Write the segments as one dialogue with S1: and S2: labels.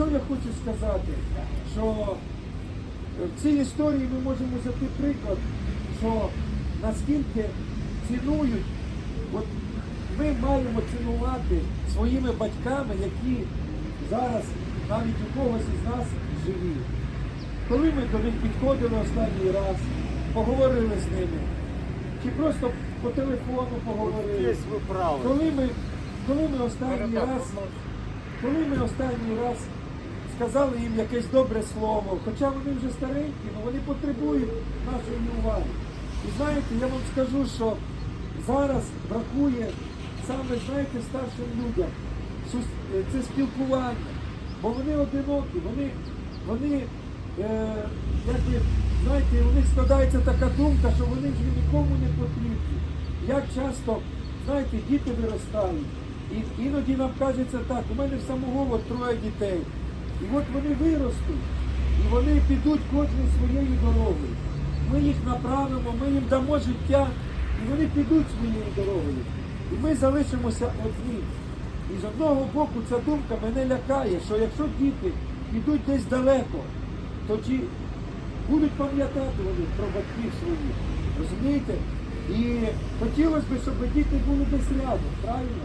S1: Що я хочу сказати, що в цій історії ми можемо взяти приклад, що наскільки цінують, от ми маємо цінувати своїми батьками, які зараз навіть у когось із нас живі. Коли ми до них підходили останній раз, поговорили з ними, чи просто по телефону поговорили. Коли ми, коли ми останній раз, коли ми останній раз сказали їм якесь добре слово, хоча вони вже старенькі, але вони потребують нашої уваги. І знаєте, я вам скажу, що зараз бракує саме, знаєте, старшим людям це спілкування, бо вони одинокі, вони, вони е, якби, знаєте, у них складається така думка, що вони вже нікому не потрібні. Як часто, знаєте, діти виростають. І іноді нам кажеться так, у мене в самого троє дітей. І от вони виростуть, і вони підуть кожен своєю дорогою. Ми їх направимо, ми їм дамо життя, і вони підуть своєю дорогою. І ми залишимося одні. І з одного боку ця думка мене лякає, що якщо діти підуть десь далеко, то чи будуть пам'ятати вони про батьків своїх. Розумієте? І хотілося б, щоб діти були десь рядом, правильно?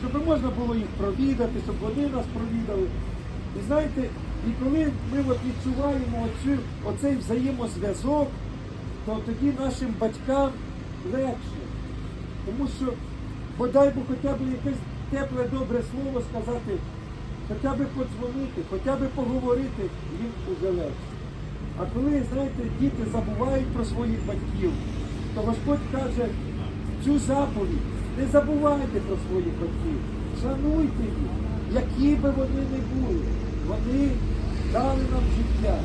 S1: Щоб можна було їх провідати, щоб вони нас провідали. І знаєте, і коли ми от відчуваємо оцю, оцей взаємозв'язок, то тоді нашим батькам легше. Тому що, бодай би хоча б якесь тепле, добре слово сказати, хоча б подзвонити, хоча б поговорити, їм уже легше. А коли, знаєте, діти забувають про своїх батьків, то Господь каже, цю заповідь не забувайте про своїх батьків, шануйте їх, які би вони не були. Вони дали нам життя.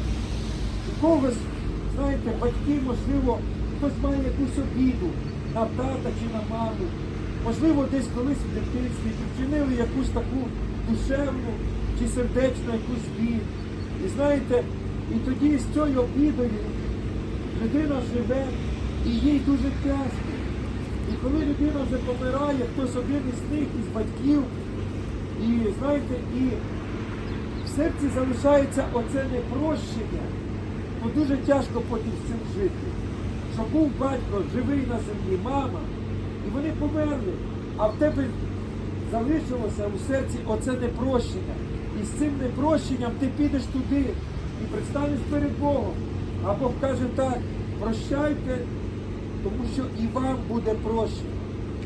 S1: У когось, знаєте, батьки, можливо, хтось має якусь обіду на тата чи на маму. Можливо, десь колись в дитинстві вчинили якусь таку душевну чи сердечну якусь біль. І знаєте, і тоді з цією обідою людина живе і їй дуже тяжко. І коли людина вже помирає, хтось один із них, із батьків, і знаєте, і в серці залишається оце непрощення, то дуже тяжко потім з цим жити. Що був батько живий на землі, мама, і вони померли, а в тебе залишилося у серці оце непрощення. І з цим непрощенням ти підеш туди і предстанеш перед Богом. А Бог каже так, прощайте, тому що і вам буде прощено.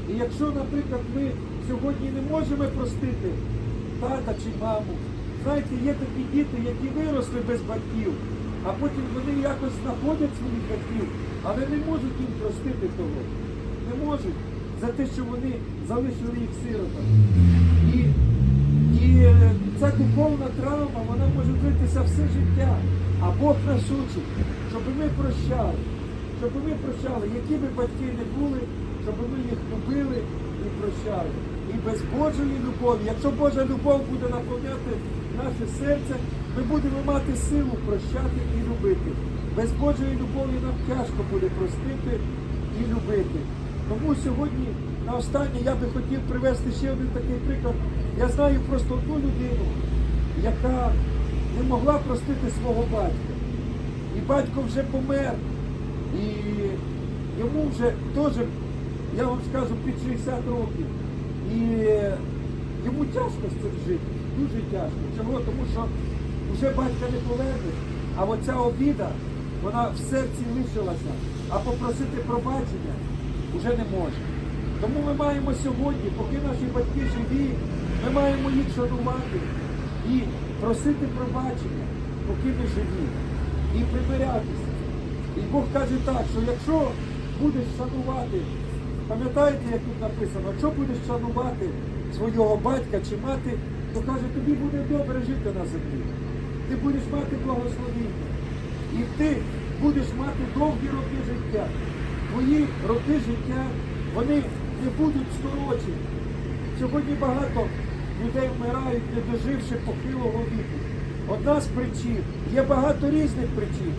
S1: І якщо, наприклад, ми сьогодні не можемо простити тата чи маму, знаєте, є такі діти, які виросли без батьків, а потім вони якось знаходять своїх батьків, але не можуть їм простити того. Не можуть за те, що вони залишили їх сиротами. І, і е, ця духовна травма, вона може житися все життя. А Бог нас учить, щоб ми прощали, щоб ми прощали, які би батьки не були, щоб ми їх любили і прощали. Без Божої любові, якщо Божа любов буде наповняти наше серце, ми будемо мати силу прощати і любити. Без Божої любові нам тяжко буде простити і любити. Тому сьогодні на останнє я би хотів привести ще один такий приклад. Я знаю просто одну людину, яка не могла простити свого батька. І батько вже помер. І йому вже теж, я вам скажу, під 60 років. І йому тяжко з цим жити. Дуже тяжко. Чого? Тому що вже батька не повернеш. А оця обіда, вона в серці лишилася. А попросити пробачення вже не може. Тому ми маємо сьогодні, поки наші батьки живі, ми маємо їх шанувати і просити пробачення, поки ми живі, і примирятися. І Бог каже так, що якщо будеш шанувати, пам'ятаєте, як тут написано, якщо будеш шанувати свого батька чи мати, то каже, тобі буде добре жити на землі. Ти будеш мати благословіння. І ти будеш мати довгі роки життя. Твої роки життя, вони не будуть скорочені. Сьогодні багато людей вмирають, не доживши похилого віку. Одна з причин, є багато різних причин,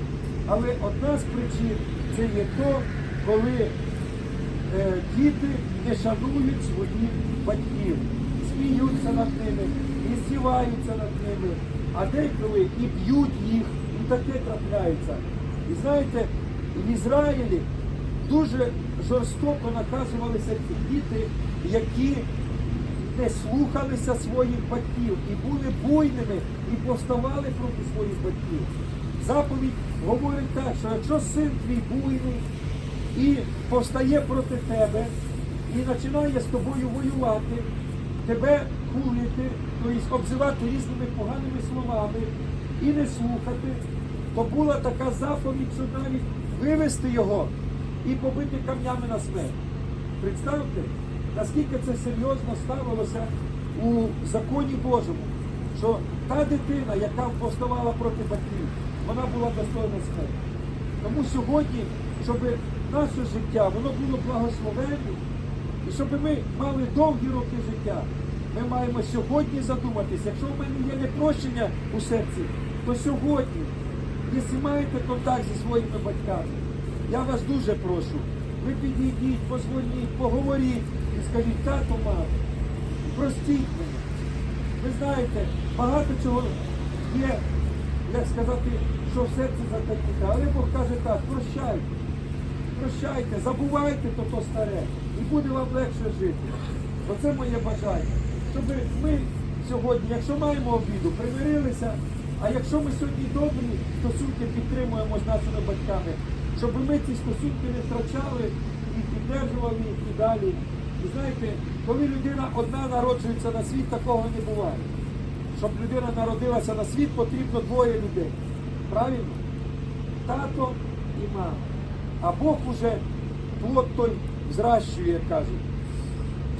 S1: але одна з причин це є то, коли діти не шанують своїх батьків, сміються над ними, і здіваються над ними. а деколи і б'ють їх, і таке трапляється. І знаєте, в Ізраїлі дуже жорстоко наказувалися ті діти, які не слухалися своїх батьків і були буйними, і повставали проти своїх батьків. Заповідь говорить так, що якщо син твій буйний і повстає проти тебе, і починає з тобою воювати, тебе хулити, тобто обзивати різними поганими словами і не слухати, то була така заповідь, що навіть вивести його і побити камнями на смерть. Представте, наскільки це серйозно ставилося у законі Божому, що та дитина, яка повставала проти батьків, вона була достойна смерті. Тому сьогодні, щоб наше життя воно було благословенним, і щоб ми мали довгі роки життя, ми маємо сьогодні задуматися, якщо в мене є непрощення у серці, то сьогодні, якщо маєте контакт зі своїми батьками, я вас дуже прошу, ви підійдіть, позвоніть, поговоріть і скажіть, тато, мамо, простіть мене. Ви знаєте, багато чого є, як сказати, що в серці затекіте. Але Бог каже так, прощайте, прощайте, забувайте то, то старе, і буде вам легше жити. Оце моє бажання. Щоб ми сьогодні, якщо маємо обіду, примирилися, а якщо ми сьогодні добрі стосунки підтримуємо з нашими батьками, щоб ми ці стосунки не втрачали і підтримували їх і далі. І знаєте, коли людина одна народжується на світ, такого не буває. Щоб людина народилася на світ, потрібно двоє людей. Правильно? Тато і мама. А Бог уже плод той зращує, як кажуть,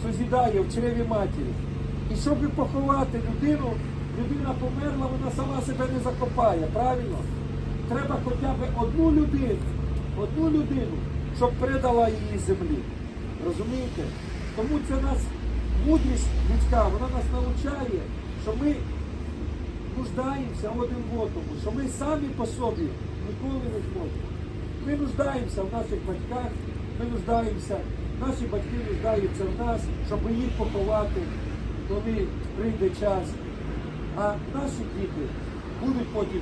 S1: созідає в чреві матері. І щоб поховати людину, людина померла, вона сама себе не закопає, правильно? Треба хоча б одну людину, одну людину, щоб передала її землі. Розумієте? Тому це нас мудрість людська, вона нас навчає, що ми нуждаємося один в одному, що ми самі по собі ніколи не зможемо. Ми нуждаємося в наших батьках, ми нуждаємося, наші батьки нуждаються в нас, щоб їх поховати, коли прийде час. А наші діти будуть потім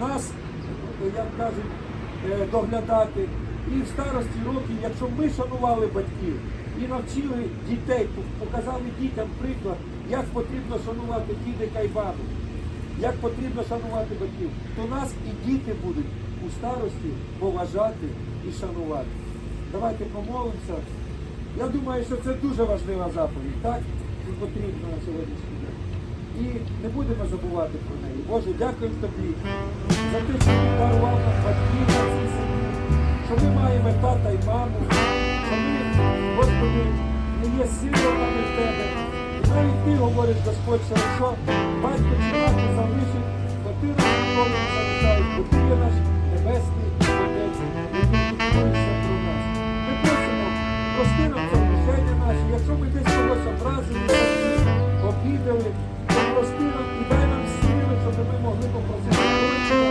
S1: нас, як кажуть, е, доглядати. І в старості років, якщо ми шанували батьків і навчили дітей, показали дітям приклад, як потрібно шанувати дідика і бабу, як потрібно шанувати батьків, то нас і діти будуть у старості поважати і шанувати. Давайте помолимося. Я думаю, що це дуже важлива заповідь, так? І потрібна на сьогоднішній день. І не будемо забувати про неї. Боже, дякуємо тобі за те, що ти дарував нам батьків на цій землі, що ми маємо тата і маму, що ми, Господи, не є силами в тебе пройти, говорить Господь хорошо, батько чи мати залишить, квартиру ніколи не залишають, бо ти є наш небесний отець, який піклується про нас. Ми просимо, прости нам за грошення наші, якщо ми десь когось образили, обідали, то прости нам і дай нам сили, щоб ми могли попросити.